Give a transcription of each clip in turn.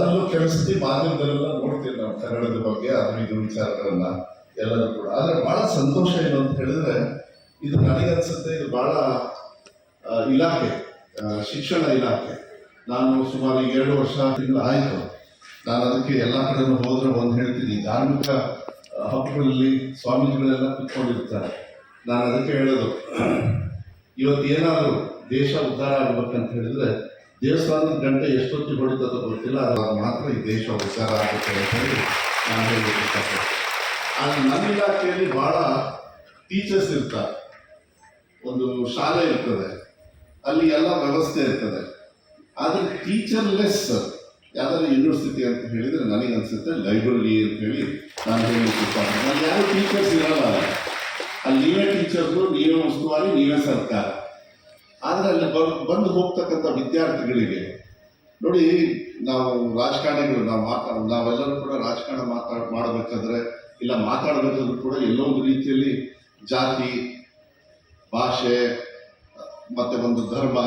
ಅಲ್ಲೂ ಕೆಮಿಸ್ಟ್ರಿ ಮಾಧ್ಯಮದಲ್ಲೆಲ್ಲ ನೋಡ್ತೀವಿ ನಾವು ಕನ್ನಡದ ಬಗ್ಗೆ ಅದು ಇದು ವಿಚಾರಗಳನ್ನ ಎಲ್ಲರೂ ಕೂಡ. ಆದ್ರೆ ಬಹಳ ಸಂತೋಷ ಏನು ಅಂತ ಹೇಳಿದ್ರೆ, ಇದು ನನಗನ್ಸುತ್ತೆ ಇದು ಬಹಳ ಇಲಾಖೆ ಶಿಕ್ಷಣ ಇಲಾಖೆ. ನಾನು ಸುಮಾರು ಎರಡು ವರ್ಷ ತಿಂಗಳು ಆಯಿತು. ನಾನು ಅದಕ್ಕೆ ಎಲ್ಲ ಕಡೆನೂ ಹೋದ್ರೆ ಒಂದು ಹೇಳ್ತೀನಿ. ಧಾರ್ಮಿಕ ಹಬ್ಬಗಳಲ್ಲಿ ಸ್ವಾಮೀಜಿಗಳೆಲ್ಲ ಕುತ್ಕೊಂಡಿರ್ತಾರೆ. ನಾನು ಅದಕ್ಕೆ ಹೇಳೋದು, ಇವತ್ತು ಏನಾದರೂ ದೇಶ ಉದ್ಧಾರ ಆಗ್ಬೇಕಂತ ಹೇಳಿದ್ರೆ ದೇವಸ್ಥಾನದ ಗಂಟೆ ಎಷ್ಟೊತ್ತಿಗೆ ಹೊಡಿತದೋ ಗೊತ್ತಿಲ್ಲ, ಅದು ಮಾತ್ರ ಈ ದೇಶ ಉದ್ಧಾರ ಆಗುತ್ತೆ ಅಂತ ಹೇಳಿ ನಾನು ಇಷ್ಟಪಡ್ತೀನಿ ಆದರೆ ನನ್ನ ಇಲಾಖೆಯಲ್ಲಿ ಭಾಳ ಟೀಚರ್ಸ್ ಇರ್ತಾರೆ. ಒಂದು ಶಾಲೆ ಇರ್ತದೆ, ಅಲ್ಲಿ ಎಲ್ಲ ವ್ಯವಸ್ಥೆ ಇರ್ತದೆ. ಆದರೆ ಟೀಚರ್ಲೆಸ್ ಯಾವ್ದಾದ್ರು ಯೂನಿವರ್ಸಿಟಿ ಅಂತ ಹೇಳಿದರೆ ನನಗೆ ಅನಿಸುತ್ತೆ ಲೈಬ್ರರಿ ಅಂತ ಹೇಳಿ ನಾನು ಹೇಳಲಿಕ್ಕೆ ಅಲ್ಲಿ ಯಾರು ಟೀಚರ್ಸ್ ಇರಲ್ಲ. ಅಲ್ಲಿ ನೀವೇ ಟೀಚರ್ಸು ನೀವೇ ಉಸ್ತುವಾರಿ, ನೀವೇ ಸರ್ಕಾರ. ಆದರೆ ಅಲ್ಲಿ ಬಂದು ಹೋಗ್ತಕ್ಕಂಥ ವಿದ್ಯಾರ್ಥಿಗಳಿಗೆ, ನೋಡಿ, ನಾವು ರಾಜಕಾರಣಿಗಳು, ನಾವು ಮಾತಾ, ನಾವೆಲ್ಲರೂ ಕೂಡ ರಾಜಕಾರಣ ಮಾತಾಡ್ ಮಾಡಬೇಕಾದ್ರೆ, ಇಲ್ಲ ಮಾತಾಡಬೇಕಾದ್ರೂ ಕೂಡ ಎಲ್ಲೋ ಒಂದು ರೀತಿಯಲ್ಲಿ ಜಾತಿ, ಭಾಷೆ, ಮತ್ತೆ ಒಂದು ಧರ್ಮ,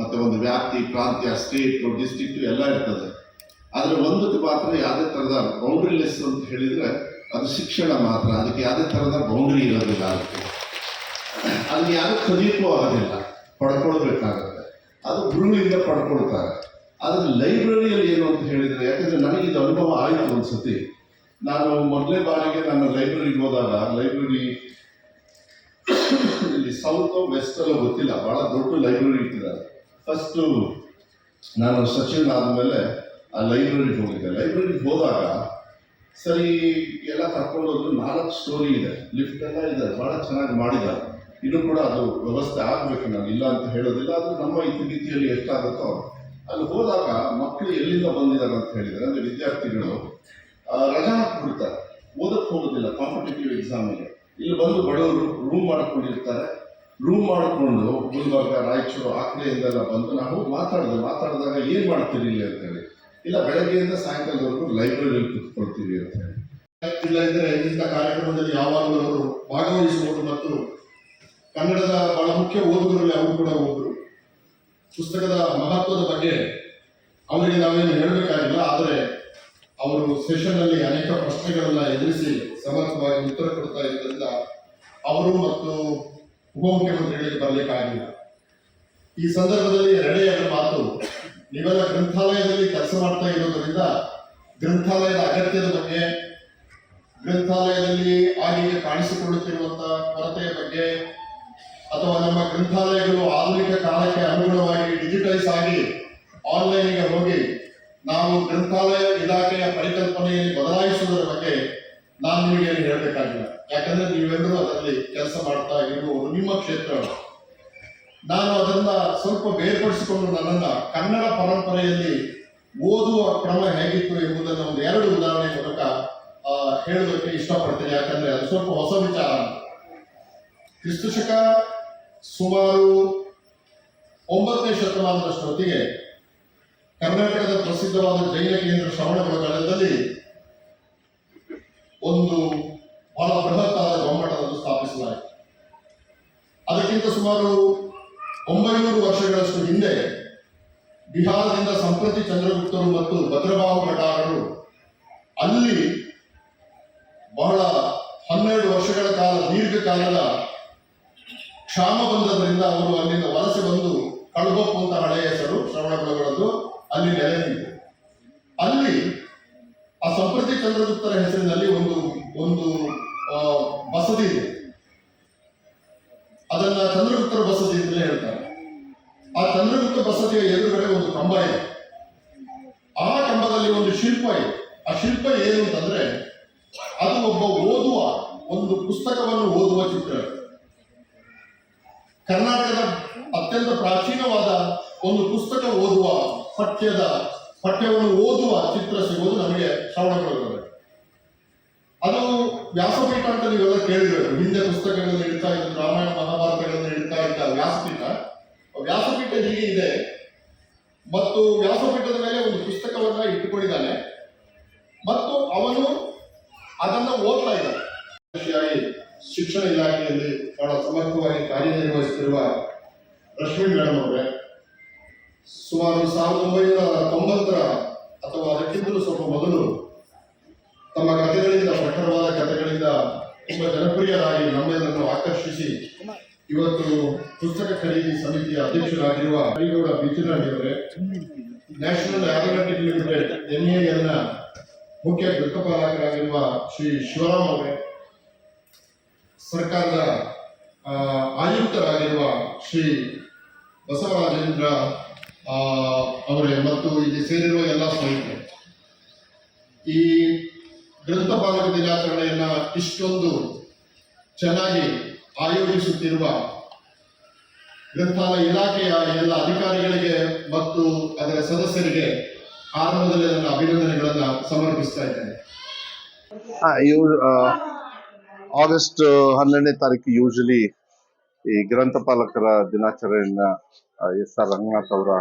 ಮತ್ತೆ ಒಂದು ವ್ಯಾಪ್ತಿ, ಪ್ರಾಂತ್ಯ ಸ್ಟೇಟ್ ಡಿಸ್ಟಿಕ್ಟು ಎಲ್ಲ ಇರ್ತದೆ. ಆದರೆ ಒಂದಕ್ಕೆ ಮಾತ್ರ ಯಾವುದೇ ಥರದ ಬೌಂಡ್ರಿಲೆಸ್ ಅಂತ ಹೇಳಿದ್ರೆ, ಅದು ಶಿಕ್ಷಣ ಮಾತ್ರ. ಅದಕ್ಕೆ ಯಾವುದೇ ಥರದ ಬೌಂಡ್ರಿ ಇರೋದಿಲ್ಲ ಅದಕ್ಕೆ. ಅಲ್ಲಿ ಯಾರು ಕಲಿಯಕ್ಕೂ ಆಗೋದಿಲ್ಲ. ಪಡ್ಕೊಳ್ಬೇಕಾಗತ್ತೆ. ಅದು ಗುರುಗಳಿಂದ ಪಡ್ಕೊಳ್ತಾರೆ. ಆದರೆ ಲೈಬ್ರರಿಯಲ್ಲಿ ಏನು ಅಂತ ಹೇಳಿದ್ರೆ, ಯಾಕಂದ್ರೆ ನನಗೆ ಇದು ಅನುಭವ ಆಯಿತು ಒಂದ್ಸತಿ. ನಾನು ಮೊದಲೇ ಬಾರಿಗೆ ನಾನು ಲೈಬ್ರರಿಗೆ ಹೋದಾಗ, ಲೈಬ್ರರಿ ಇಲ್ಲಿ ಸೌತ್ ವೆಸ್ಟ್ ಅಲ್ಲೋ ಗೊತ್ತಿಲ್ಲ. ಬಹಳ ದೊಡ್ಡ ಲೈಬ್ರರಿ ಇಟ್ಟಿದ್ದಾರೆ. ಫಸ್ಟು ನಾನು ಸಚಿವನಾದ ಮೇಲೆ ಆ ಲೈಬ್ರರಿಗೆ ಹೋಗಿದ್ದೆ. ಲೈಬ್ರರಿಗೆ ಹೋದಾಗ ಸರಿ, ಎಲ್ಲ ಕರ್ಕೊಂಡು ಹೋದ್ರು ನಾಲ್ಕು ಸ್ಟೋರಿ ಇದೆ. ಲಿಫ್ಟ್ ಎಲ್ಲ ಇದೆ. ಬಹಳ ಚೆನ್ನಾಗಿ ಮಾಡಿದ್ದಾರೆ. ಇನ್ನೂ ಕೂಡ ಅದು ವ್ಯವಸ್ಥೆ ಆಗಬೇಕು ನಾನು ಇಲ್ಲ ಅಂತ ಹೇಳೋದಿಲ್ಲ ಅದು ನಮ್ಮ ಇತಿಮಿತಿಯಲ್ಲಿ ಎಷ್ಟಾಗುತ್ತೋ ಅಲ್ಲಿ ಹೋದಾಗ ಮಕ್ಕಳು ಎಲ್ಲಿಂದ ಬಂದಿದ್ದಾರೆ ಅಂತ ಹೇಳಿದ್ರೆ, ಅಂದ್ರೆ ವಿದ್ಯಾರ್ಥಿಗಳು ರಜಾ ಹಾಕ್ಬಿಡ್ತಾರೆ ಓದಕ್ಕೆ ಹೋಗೋದಿಲ್ಲ ಕಾಂಪಿಟೇಟಿವ್ ಎಕ್ಸಾಮಿಗೆ ಇಲ್ಲಿ ಬಂದು ಬಡವರು ರೂಮ್ ಮಾಡ್ಕೊಂಡಿರ್ತಾರೆ. ರೂಮ್ ಮಾಡಿಕೊಂಡು ಗುಲ್ಬರ್ಗ ರಾಯಚೂರು ಆ ಕಡೆಯಿಂದೆಲ್ಲ ಬಂದು ನಾವು ಮಾತಾಡಿದೆ, ಮಾತಾಡಿದಾಗ ಏನು ಮಾಡ್ತೀರಿ ಇಲ್ಲಿ ಅಂತ ಹೇಳಿ. ಇಲ್ಲ, ಬೆಳಗ್ಗೆಯಿಂದ ಸಾಯಂಕಾಲದವರೆಗೂ ಲೈಬ್ರರಿಯಲ್ಲಿ ಕೂತ್ಕೊಳ್ತೀವಿ ಅಂತ ಹೇಳಿ. ಇಲ್ಲ ಇದ್ರೆ ಇಂಥ ಕಾರ್ಯಕ್ರಮದಲ್ಲಿ ಯಾವಾಗಲೂ ಅವರು ಭಾಗವಹಿಸುವುದು ಮತ್ತು ಕನ್ನಡದ ಬಹಳ ಮುಖ್ಯ ಓದುಗರಲ್ಲಿ ಅವರು ಕೂಡ ಒಬ್ಬರು ಪುಸ್ತಕದ ಮಹತ್ವದ ಬಗ್ಗೆ ಅವರಿಗೆ ನಾವೇನು ಹೇಳಬೇಕಾಗಿಲ್ಲ, ಆದರೆ ಅವರು ಸೆಷನ್ ಅಲ್ಲಿ ಅನೇಕ ಪ್ರಶ್ನೆಗಳನ್ನ ಎದುರಿಸಿ ಸಮರ್ಥವಾಗಿ ಉತ್ತರ ಕೊಡ್ತಾ ಇದ್ದರಿಂದ ಅವರು ಮತ್ತು ಉಪಮುಖ್ಯಮಂತ್ರಿಗಳಿಗೆ ಬರಲಿಕ್ಕಾಗಿಲ್ಲ. ಈ ಸಂದರ್ಭದಲ್ಲಿ ಎರಡೆಯರ ಮಾತು. ನೀವೆಲ್ಲ ಗ್ರಂಥಾಲಯದಲ್ಲಿ ಕೆಲಸ ಮಾಡ್ತಾ ಇರೋದರಿಂದ ಗ್ರಂಥಾಲಯದ ಅಗತ್ಯದ ಬಗ್ಗೆ, ಗ್ರಂಥಾಲಯದಲ್ಲಿ ಆಗಿ ಕಾಣಿಸಿಕೊಳ್ಳುತ್ತಿರುವಂತಹ ಕೊರತೆಯ ಬಗ್ಗೆ ಅಥವಾ ನಮ್ಮ ಗ್ರಂಥಾಲಯಗಳು ಆಧುನಿಕ ಕಾಲಕ್ಕೆ ಅನುಗುಣವಾಗಿ ಡಿಜಿಟೈಸ್ ಆಗಿ ಆನ್ಲೈನ್ಗೆ ಹೋಗಿ ನಾವು ಗ್ರಂಥಾಲಯ ಇಲಾಖೆಯ ಪರಿಕಲ್ಪನೆಯಲ್ಲಿ ಬದಲಾಯಿಸುವುದರ ಬಗ್ಗೆ ನಾನು ನಿಮಗೆ ಏನು ಹೇಳಬೇಕಾಗಿಲ್ಲ. ಯಾಕಂದ್ರೆ ನೀವೆಲ್ಲರೂ ಅದರಲ್ಲಿ ಕೆಲಸ ಮಾಡ್ತಾ ಇರುವವರು ನಿಮ್ಮ ಕ್ಷೇತ್ರ ನಾನು ಅದನ್ನ ಸ್ವಲ್ಪ ಬೇರ್ಪಡಿಸಿಕೊಂಡು ನನ್ನನ್ನು ಕನ್ನಡ ಪರಂಪರೆಯಲ್ಲಿ ಓದುವ ಕ್ರಮ ಹೇಗಿತ್ತು ಎಂಬುದನ್ನು ಒಂದು ಎರಡು ಉದಾಹರಣೆ ಮೂಲಕ ಹೇಳೋದಕ್ಕೆ ಇಷ್ಟಪಡ್ತೇನೆ. ಯಾಕಂದ್ರೆ ಅದು ಸ್ವಲ್ಪ ಹೊಸ ವಿಚಾರ. ಕ್ರಿಸ್ತು ಶಕ ಸುಮಾರು ಒಂಬತ್ತನೇ ಶತಮಾನದಷ್ಟೊತ್ತಿಗೆ ಕರ್ನಾಟಕದ ಪ್ರಸಿದ್ಧವಾದ ಜೈನ ಕೇಂದ್ರ ಶ್ರವಣಬೆಳಗೊಳದಲ್ಲಿ ಒಂದು ಬಹಳ ಬೃಹತ್ತಾದ ಗೊಮ್ಮಟವನ್ನು ಸ್ಥಾಪಿಸಲಾಯಿತು. ಅದಕ್ಕಿಂತ ಸುಮಾರು ಒಂಬೈನೂರು ವರ್ಷಗಳಷ್ಟು ಹಿಂದೆ ಬಿಹಾರದಿಂದ ಸಂಪ್ರತಿ ಚಂದ್ರಗುಪ್ತರು ಮತ್ತು ಭದ್ರಭಾವ ಭಟಾರರು ಅಲ್ಲಿ ಬಹಳ ಹನ್ನೆರಡು ವರ್ಷಗಳ ಕಾಲ ದೀರ್ಘಕಾಲದ ಕ್ಷಾಮ ಬಂದದರಿಂದ ಅವರು ಅಲ್ಲಿಂದ ವಲಸೆ ಬಂದು ಕಳಗೊಪ್ಪು ಅಂತ ಹಳೆಯ ಹೆಸರು ಶ್ರವಣಬೆಳಗೊಳದ್ದು ಅಲ್ಲಿ ನೆಲೆ ನಿಂತು ಅಲ್ಲಿ ಆ ಸಂಪ್ರತಿ ಚಂದ್ರಗುಪ್ತರ ಹೆಸರಿನಲ್ಲಿ ಒಂದು ಒಂದು ಬಸದಿ ಇದೆ. ಪಠ್ಯದ ಪಠ್ಯವನ್ನು ಓದುವ ಚಿತ್ರ ಸಿಗೋದು ನಮಗೆ ಶ್ರವಣಗಳು ಅದು ವ್ಯಾಸಪೀಠ ಅಂತ ನೀವೆಲ್ಲ ಕೇಳಿದ್ರು ಹಿಂದೆ ಪುಸ್ತಕಗಳನ್ನು ಇಡ್ತಾ ಇದ್ದು ರಾಮಾಯಣ ಮಹಾಭಾರತಗಳನ್ನು ಇಡ್ತಾ ಇದ್ದ ವ್ಯಾಸಪೀಠ. ವ್ಯಾಸಪೀಠ ಹೀಗೆ ಇದೆ. ಮತ್ತು ವ್ಯಾಸಪೀಠದ ಮೇಲೆ ಒಂದು ಪುಸ್ತಕವನ್ನ ಇಟ್ಟುಕೊಂಡಿದ್ದಾನೆ. ಮತ್ತು ಅವನು ಅದನ್ನ ಓದ್ತಾ ಇದ್ದಾನೆ. ಶಿಕ್ಷಣ ಇಲಾಖೆಯಲ್ಲಿ ಬಹಳ ಸಮರ್ಥವಾಗಿ ಕಾರ್ಯನಿರ್ವಹಿಸುತ್ತಿರುವ ರಶ್ಮಿ ಮೇಡಮ್ ಅವರೇ ಸುಮಾರು ಸಾವಿರದ ಒಂಬೈನೂರ ತೊಂಬತ್ತರ ಅಥವಾ ಅದಕ್ಕಿಂತಲೂ ಸ್ವಲ್ಪ ಮೊದಲು ತಮ್ಮ ಕಥೆಗಳಿಂದ, ಪ್ರಖರವಾದ ಕಥೆಗಳಿಂದ ತುಂಬ ಜನಪ್ರಿಯರಾಗಿ ನಮ್ಮೆಲ್ಲರನ್ನು ಆಕರ್ಷಿಸಿ ಇವತ್ತು ಪುಸ್ತಕ ಖರೀದಿ ಸಮಿತಿಯ ಅಧ್ಯಕ್ಷರಾಗಿರುವ ಹರಿಗೌಡ ಬಿಚ್ಚಿನಹಳ್ಳಿಯವರೇ ನ್ಯಾಷನಲ್ ಆರೋಗ್ಯ ಲಿಮಿಟೆಡ್ ಎನ್ಎಎಲ್ನ ಮುಖ್ಯ ಗೃಹಪಾಲಕರಾಗಿರುವ ಶ್ರೀ ಶಿವರಾಮ್ ಅವರೇ, ಸರ್ಕಾರದ ಆಯುಕ್ತರಾಗಿರುವ ಶ್ರೀ ಬಸವರಾಜೇಂದ್ರ ಅವರೇ, ಮತ್ತು ಇಲ್ಲಿ ಸೇರಿರುವ ಎಲ್ಲ ಸ್ನೇಹಿತರೆ, ಈ ಗ್ರಂಥಪಾಲಕ ದಿನಾಚರಣೆಯನ್ನ ಇಷ್ಟೊಂದು ಚೆನ್ನಾಗಿ ಆಯೋಜಿಸುತ್ತಿರುವ ಗ್ರಂಥಾಲಯ ಇಲಾಖೆಯ ಎಲ್ಲ ಅಧಿಕಾರಿಗಳಿಗೆ ಮತ್ತು ಅದರ ಸದಸ್ಯರಿಗೆ ಆರಂಭದಲ್ಲಿ ನನ್ನ ಅಭಿನಂದನೆಗಳನ್ನು ಸಮರ್ಪಿಸ್ತಾ ಇದ್ದೇನೆ. ಆಗಸ್ಟ್ ಹನ್ನೆರಡನೇ ತಾರೀಕು ಯೂಶಲಿ ಈ ಗ್ರಂಥಪಾಲಕರ ದಿನಾಚರಣೆಯನ್ನ ಎಸ್ ಆರ್ ರಂಗನಾಥ್ ಅವರ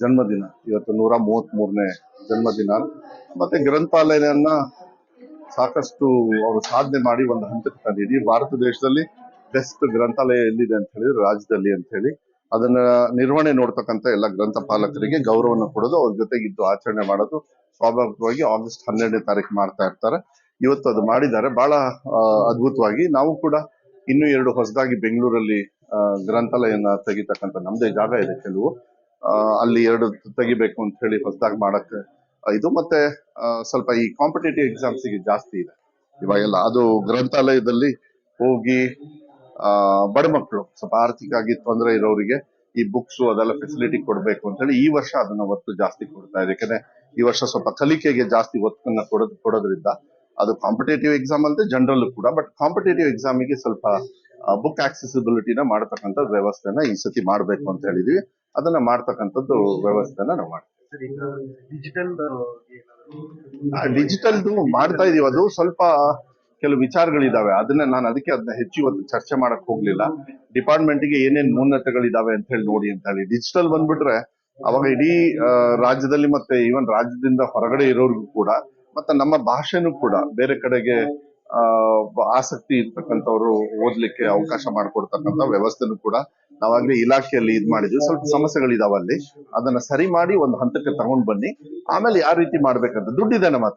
ಜನ್ಮದಿನ. ಇವತ್ತು ನೂರ ಮೂವತ್ತ್ ಮೂರನೇ ಜನ್ಮದಿನ. ಮತ್ತೆ ಗ್ರಂಥಾಲಯನ ಸಾಕಷ್ಟು ಅವರು ಸಾಧನೆ ಮಾಡಿ ಒಂದು ಹಂತಕ್ಕೆ ತಂದು ಇಡೀ ಭಾರತ ದೇಶದಲ್ಲಿ ಬೆಸ್ಟ್ ಗ್ರಂಥಾಲಯ ಎಲ್ಲಿದೆ ಅಂತ ಹೇಳಿದ್ರೆ ರಾಜ್ಯದಲ್ಲಿ ಅಂತ ಹೇಳಿ ಅದನ್ನ ನಿರ್ವಹಣೆ ನೋಡ್ತಕ್ಕಂತ ಎಲ್ಲ ಗ್ರಂಥಪಾಲಕರಿಗೆ ಗೌರವವನ್ನು ಕೊಡೋದು, ಅವ್ರ ಜೊತೆಗಿದ್ದು ಆಚರಣೆ ಮಾಡೋದು ಸ್ವಾಭಾವಿಕವಾಗಿ ಆಗಸ್ಟ್ ಹನ್ನೆರಡನೇ ತಾರೀಕು ಮಾಡ್ತಾ ಇರ್ತಾರೆ. ಇವತ್ತು ಅದು ಮಾಡಿದ್ದಾರೆ. ಬಹಳ ಅದ್ಭುತವಾಗಿ ನಾವು ಕೂಡ ಇನ್ನು ಎರಡು ಹೊಸದಾಗಿ ಬೆಂಗಳೂರಲ್ಲಿ ಗ್ರಂಥಾಲಯನ ತೆಗಿತಕ್ಕಂಥ ನಮ್ದೇ ಜಾಗ ಇದೆ ಕೆಲವು. ಅಲ್ಲಿ ಎರಡು ತೆಗಿಬೇಕು ಅಂತ ಹೇಳಿ ಹೊಸದಾಗಿ ಮಾಡಕ್ಕೆ ಇದು ಮತ್ತೆ ಸ್ವಲ್ಪ ಈ ಕಾಂಪಿಟೇಟಿವ್ ಎಕ್ಸಾಮ್ಸಿಗೆ ಜಾಸ್ತಿ ಇದೆ. ಇವಾಗೆಲ್ಲ ಅದು ಗ್ರಂಥಾಲಯದಲ್ಲಿ ಹೋಗಿ ಬಡ ಮಕ್ಕಳು ಸ್ವಲ್ಪ ಆರ್ಥಿಕವಾಗಿ ತೊಂದರೆ ಇರೋರಿಗೆ ಈ ಬುಕ್ಸ್ ಅದೆಲ್ಲ ಫೆಸಿಲಿಟಿ ಕೊಡಬೇಕು ಅಂತ ಹೇಳಿ ಈ ವರ್ಷ ಅದನ್ನ ಒತ್ತು ಜಾಸ್ತಿ ಕೊಡ್ತಾ ಇದೆ. ಯಾಕಂದ್ರೆ ಈ ವರ್ಷ ಸ್ವಲ್ಪ ಕಲಿಕೆಗೆ ಜಾಸ್ತಿ ಒತ್ತನ್ನ ಕೊಡೋದ್, ಕೊಡೋದ್ರಿಂದ ಅದು ಕಾಂಪಿಟೇಟಿವ್ ಎಕ್ಸಾಮ್ ಅಲ್ಲದೆ ಜನರಲ್ ಕೂಡ ಬಟ್ ಕಾಂಪಿಟೇಟಿವ್ ಎಕ್ಸಾಮಿಗೆ ಸ್ವಲ್ಪ ಬುಕ್ ಆಕ್ಸೆಸಿಬಿಲಿಟಿನ ಮಾಡತಕ್ಕಂಥ ವ್ಯವಸ್ಥೆನ ಈ ಸತಿ ಮಾಡ್ಬೇಕು ಅಂತ ಹೇಳಿದ್ವಿ. ಅದನ್ನ ಮಾಡ್ತಕ್ಕಂಥದ್ದು ವ್ಯವಸ್ಥೆನ ನಾವು ಮಾಡ್ತೀವಿ. ಡಿಜಿಟಲ್ ಡಿಜಿಟಲ್ ಮಾಡ್ತಾ ಇದೀವಿ. ಅದು ಸ್ವಲ್ಪ ಕೆಲವು ವಿಚಾರಗಳಿದಾವೆ. ಅದನ್ನ ನಾನು ಅದಕ್ಕೆ ಅದನ್ನ ಹೆಚ್ಚು ಇವತ್ತು ಚರ್ಚೆ ಮಾಡಕ್ ಹೋಗ್ಲಿಲ್ಲ. ಡಿಪಾರ್ಟ್ಮೆಂಟ್ಗೆ ಏನೇನ್ ನ್ಯೂನತೆಗಳಿದಾವೆ ಅಂತ ಹೇಳಿ ನೋಡಿ ಅಂತ ಹೇಳಿ. ಡಿಜಿಟಲ್ ಬಂದ್ಬಿಟ್ರೆ ಅವಾಗ ಇಡೀ ರಾಜ್ಯದಲ್ಲಿ ಮತ್ತೆ ಈವನ್ ರಾಜ್ಯದಿಂದ ಹೊರಗಡೆ ಇರೋರ್ಗೂ ಕೂಡ ಮತ್ತೆ ನಮ್ಮ ಭಾಷೆನೂ ಕೂಡ ಬೇರೆ ಕಡೆಗೆ ಆಸಕ್ತಿ ಇರ್ತಕ್ಕಂಥವ್ರು ಓದ್ಲಿಕ್ಕೆ ಅವಕಾಶ ಮಾಡಿಕೊಡ್ತಕ್ಕಂಥ ವ್ಯವಸ್ಥೆನೂ ಕೂಡ ನಾವಾಗ್ಲೇ ಇಲಾಖೆಯಲ್ಲಿ ಇದ್ ಮಾಡಿದ್ವಿ. ಸ್ವಲ್ಪ ಸಮಸ್ಯೆಗಳಿದಾವ ಅಲ್ಲಿ. ಅದನ್ನ ಸರಿ ಮಾಡಿ ಒಂದು ಹಂತಕ್ಕೆ ತಗೊಂಡ್ ಬನ್ನಿ. ಆಮೇಲೆ ಯಾವ ರೀತಿ ಮಾಡ್ಬೇಕಂತ ದುಡ್ಡಿದೆ ನಮ್ಮ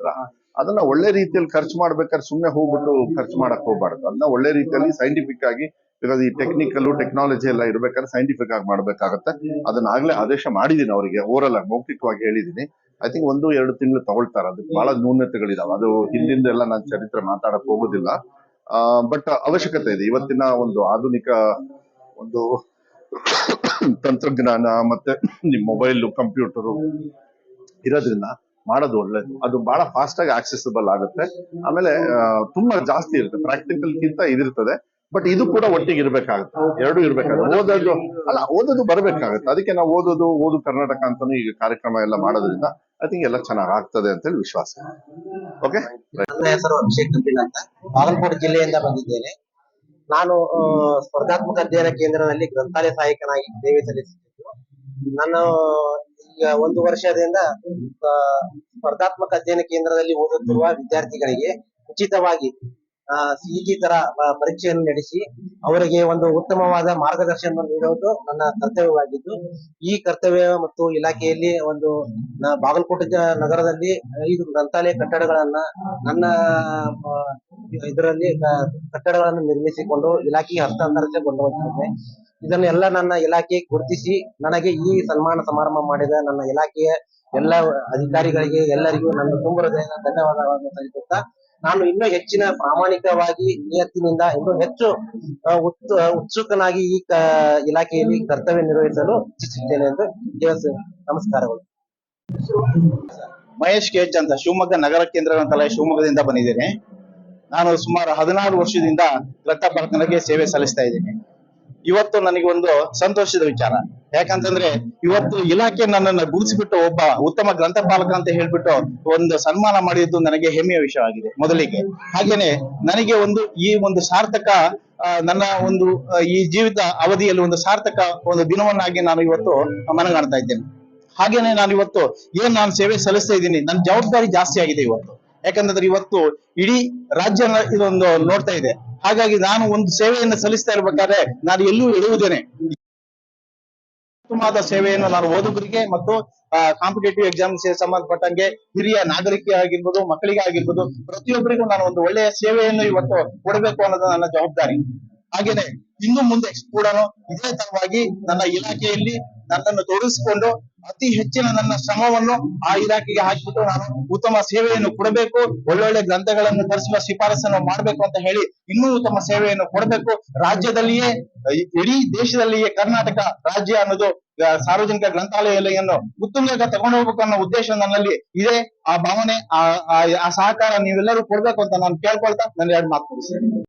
ಅದನ್ನ ಒಳ್ಳೆ ರೀತಿಯಲ್ಲಿ ಖರ್ಚು ಮಾಡ್ಬೇಕಾದ್ರೆ ಸುಮ್ನೆ ಹೋಗ್ಬಿಟ್ಟು ಖರ್ಚು ಮಾಡಕ್ ಹೋಗ್ಬಾರ್ದು. ಅದನ್ನ ಒಳ್ಳೆ ರೀತಿಯಲ್ಲಿ ಸೈಂಟಿಫಿಕ್ ಆಗಿ ಬಿಕಾಸ್ ಈ ಟೆಕ್ನಿಕಲ್ ಟೆಕ್ನಾಲಜಿ ಎಲ್ಲ ಇರ್ಬೇಕಾದ್ರೆ ಸೈಂಟಿಫಿಕ್ ಆಗಿ ಮಾಡ್ಬೇಕಾಗತ್ತೆ. ಅದನ್ನ ಆಗ್ಲೇ ಆದೇಶ ಮಾಡಿದೀನಿ ಅವರಿಗೆ, ಓರಲ್ ಆಗಿ, ಮೌಖಿಕವಾಗಿ ಹೇಳಿದೀನಿ ಐ ಥಿಂಕ್ ಒಂದು ಎರಡು ತಿಂಗಳು ತಗೊಳ್ತಾರೆ. ಅದಕ್ಕೆ ಬಹಳ ನ್ಯೂನತೆಗಳಿದಾವೆ. ಅದು ಹಿಂದಿಂದ ಎಲ್ಲ ನಾನು ಚರಿತ್ರೆ ಮಾತಾಡಕ್ ಹೋಗೋದಿಲ್ಲ. ಬಟ್ ಅವಶ್ಯಕತೆ ಇದೆ. ಇವತ್ತಿನ ಒಂದು ಆಧುನಿಕ ಒಂದು ತಂತ್ರಜ್ಞಾನ ಮತ್ತೆ ನಿಮ್ ಮೊಬೈಲ್ ಕಂಪ್ಯೂಟರ್ ಇರೋದ್ರಿಂದ ಮಾಡೋದು ಒಳ್ಳೇದು. ಅದು ಬಹಳ ಫಾಸ್ಟ್ ಆಗಿ ಆಕ್ಸೆಸಬಲ್ ಆಗುತ್ತೆ. ಆಮೇಲೆ ತುಂಬಾ ಜಾಸ್ತಿ ಇರುತ್ತೆ. ಪ್ರಾಕ್ಟಿಕಲ್ ಗಿಂತ ಇದಿರ್ತದೆ. ಬಟ್ ಇದು ಕೂಡ ಒಟ್ಟಿಗೆ ಇರ್ಬೇಕಾಗುತ್ತೆ. ಎರಡು ಇರ್ಬೇಕಾಗುತ್ತೆ. ಓದೋದು ಅಲ್ಲ ಓದೋದು ಬರ್ಬೇಕಾಗುತ್ತೆ. ಅದಕ್ಕೆ ನಾವು ಓದೋದು ಓದು ಕರ್ನಾಟಕ ಅಂತಾನು ಈಗ ಕಾರ್ಯಕ್ರಮ ಎಲ್ಲ ಮಾಡೋದ್ರಿಂದ ಐ ಥಿಂಕ್ ಎಲ್ಲ ಚೆನ್ನಾಗ್ ಆಗ್ತದೆ ಅಂತ ಹೇಳಿ ವಿಶ್ವಾಸ. ಓಕೆ ನನ್ನ ಹೆಸರು ಅಭಿಷೇಕ್ ಅಂತ. ಬಾಗಲಕೋಟೆ ಜಿಲ್ಲೆಯಿಂದ ಬಂದಿದ್ದೇನೆ. ನಾನು ಆ, ಸ್ಪರ್ಧಾತ್ಮಕ ಅಧ್ಯಯನ ಕೇಂದ್ರದಲ್ಲಿ ಗ್ರಂಥಾಲಯ ಸಹಾಯಕನಾಗಿ ಸೇವೆ ಸಲ್ಲಿಸುತ್ತಿದ್ದು. ನಾನು ಈಗ ಒಂದು ವರ್ಷದಿಂದ ಆ, ಸ್ಪರ್ಧಾತ್ಮಕ ಅಧ್ಯಯನ ಕೇಂದ್ರದಲ್ಲಿ ಓದುತ್ತಿರುವ ವಿದ್ಯಾರ್ಥಿಗಳಿಗೆ ಉಚಿತವಾಗಿ ಸಿಇಟಿ ತರ ಪರೀಕ್ಷೆಯನ್ನು ನಡೆಸಿ ಅವರಿಗೆ ಒಂದು ಉತ್ತಮವಾದ ಮಾರ್ಗದರ್ಶನ ನೀಡುವುದು ನನ್ನ ಕರ್ತವ್ಯವಾಗಿದ್ದು, ಈ ಕರ್ತವ್ಯ ಮತ್ತು ಇಲಾಖೆಯಲ್ಲಿ ಒಂದು ಬಾಗಲಕೋಟೆ ನಗರದಲ್ಲಿ ಐದು ಗ್ರಂಥಾಲಯ ಕಟ್ಟಡಗಳನ್ನ ನನ್ನ ಇದರಲ್ಲಿ ಕಟ್ಟಡಗಳನ್ನು ನಿರ್ಮಿಸಿಕೊಂಡು ಇಲಾಖೆಗೆ ಹಸ್ತಾಂತರಿಸಿಕೊಂಡು ಹೋಗ್ತಿದ್ದೆ ಇದನ್ನೆಲ್ಲ ನನ್ನ ಇಲಾಖೆ ಗುರುತಿಸಿ ನನಗೆ ಈ ಸನ್ಮಾನ ಸಮಾರಂಭ ಮಾಡಿದ ನನ್ನ ಇಲಾಖೆಯ ಎಲ್ಲ ಅಧಿಕಾರಿಗಳಿಗೆ ಎಲ್ಲರಿಗೂ ನನ್ನ ತುಂಬ ಹೃದಯದ ಧನ್ಯವಾದಗಳನ್ನು ಸಲ್ಲಿಸುತ್ತಾ ನಾನು ಇನ್ನೂ ಹೆಚ್ಚಿನ ಪ್ರಾಮಾಣಿಕವಾಗಿ ನಿಯತ್ತಿನಿಂದ ಇನ್ನೂ ಹೆಚ್ಚು ಉತ್- ಉತ್ಸುಕನಾಗಿ ಈ ಇಲಾಖೆಯಲ್ಲಿ ಕರ್ತವ್ಯ ನಿರ್ವಹಿಸಲು ಇಚ್ಛಿಸುತ್ತೇನೆ ಎಂದು ನಮಸ್ಕಾರಗಳು. ಮಹೇಶ್ ಕೆಚ್ ಅಂತ, ಶಿವಮೊಗ್ಗ ನಗರ ಕೇಂದ್ರ ಗ್ರಂಥಾಲಯ ಶಿವಮೊಗ್ಗದಿಂದ ಬಂದಿದ್ದೇನೆ. ನಾನು ಸುಮಾರು ಹದಿನಾರು ವರ್ಷದಿಂದ ಗ್ರಂಥಪಾಲಕನಿಗೆ ಸೇವೆ ಸಲ್ಲಿಸ್ತಾ ಇದ್ದೇನೆ. ಇವತ್ತು ನನಗೆ ಒಂದು ಸಂತೋಷದ ವಿಚಾರ. ಯಾಕಂತಂದ್ರೆ ಇವತ್ತು ಇಲಾಖೆ ನನ್ನನ್ನು ಗುರುತಿಸಿಬಿಟ್ಟು ಒಬ್ಬ ಉತ್ತಮ ಗ್ರಂಥಪಾಲಕ ಅಂತ ಹೇಳ್ಬಿಟ್ಟು ಒಂದು ಸನ್ಮಾನ ಮಾಡಿದ್ದು ನನಗೆ ಹೆಮ್ಮೆಯ ವಿಷಯವಾಗಿದೆ ಮೊದಲಿಗೆ. ಹಾಗೇನೆ ನನಗೆ ಒಂದು ಈ ಒಂದು ಸಾರ್ಥಕ ನನ್ನ ಒಂದು ಈ ಜೀವಿತ ಅವಧಿಯಲ್ಲಿ ಒಂದು ಸಾರ್ಥಕ ಒಂದು ದಿನವನ್ನಾಗಿ ನಾನು ಇವತ್ತು ಮನಗಾಣ್ತಾ ಇದ್ದೇನೆ. ಹಾಗೇನೆ ನಾನು ಇವತ್ತು ಏನ್ ನಾನು ಸೇವೆ ಸಲ್ಲಿಸ್ತಾ ಇದ್ದೀನಿ ನನ್ನ ಜವಾಬ್ದಾರಿ ಜಾಸ್ತಿ ಆಗಿದೆ ಇವತ್ತು. ಯಾಕಂತಂದ್ರೆ ಇವತ್ತು ಇಡೀ ರಾಜ್ಯ ಇದೊಂದು ನೋಡ್ತಾ ಇದೆ. ಹಾಗಾಗಿ ನಾನು ಒಂದು ಸೇವೆಯನ್ನು ಸಲ್ಲಿಸ್ತಾ ಇರ್ಬೇಕಾದ್ರೆ ನಾನು ಎಲ್ಲೂ ಎಳುವುದೇನೆ ಉತ್ತಮವಾದ ಸೇವೆಯನ್ನು ನಾನು ಓದುಗರಿಗೆ ಮತ್ತು ಕಾಂಪಿಟೇಟಿವ್ ಎಕ್ಸಾಮ್ಸ್ ಸಂಬಂಧಪಟ್ಟಂಗೆ ಹಿರಿಯ ನಾಗರಿಕೆ ಆಗಿರ್ಬೋದು, ಮಕ್ಕಳಿಗೆ ಆಗಿರ್ಬೋದು, ಪ್ರತಿಯೊಬ್ಬರಿಗೂ ನಾನು ಒಂದು ಒಳ್ಳೆಯ ಸೇವೆಯನ್ನು ಇವತ್ತು ಕೊಡಬೇಕು ಅನ್ನೋದು ನನ್ನ ಜವಾಬ್ದಾರಿ. ಹಾಗೇನೆ ಇನ್ನು ಮುಂದೆ ಕೂಡನು ಇದೇ ತರವಾಗಿ ನನ್ನ ಇಲಾಖೆಯಲ್ಲಿ ನನ್ನನ್ನು ತೊಡಗಿಸಿಕೊಂಡು ಅತಿ ಹೆಚ್ಚಿನ ನನ್ನ ಶ್ರಮವನ್ನು ಆ ಇಲಾಖೆಗೆ ಹಾಕಿಬಿಟ್ಟು ನಾನು ಉತ್ತಮ ಸೇವೆಯನ್ನು ಕೊಡಬೇಕು, ಒಳ್ಳೊಳ್ಳೆ ಗ್ರಂಥಗಳನ್ನು ತರಿಸುವ ಶಿಫಾರಸನ್ನು ಮಾಡಬೇಕು ಅಂತ ಹೇಳಿ ಇನ್ನೂ ಉತ್ತಮ ಸೇವೆಯನ್ನು ಕೊಡಬೇಕು. ರಾಜ್ಯದಲ್ಲಿಯೇ, ಇಡೀ ದೇಶದಲ್ಲಿಯೇ ಕರ್ನಾಟಕ ರಾಜ್ಯ ಅನ್ನೋದು ಸಾರ್ವಜನಿಕ ಗ್ರಂಥಾಲಯವನ್ನು ಉತ್ತುಂಗಕ್ಕೆ ತಗೊಂಡು ಹೋಗ್ಬೇಕು ಅನ್ನೋ ಉದ್ದೇಶ ನನ್ನಲ್ಲಿ ಇದೆ. ಆ ಭಾವನೆ, ಆ ಸಹಕಾರ ನೀವೆಲ್ಲರೂ ಕೊಡ್ಬೇಕು ಅಂತ ನಾನು ಕೇಳ್ಕೊಳ್ತಾ ನನ್ನ ಎರಡು ಮಾತು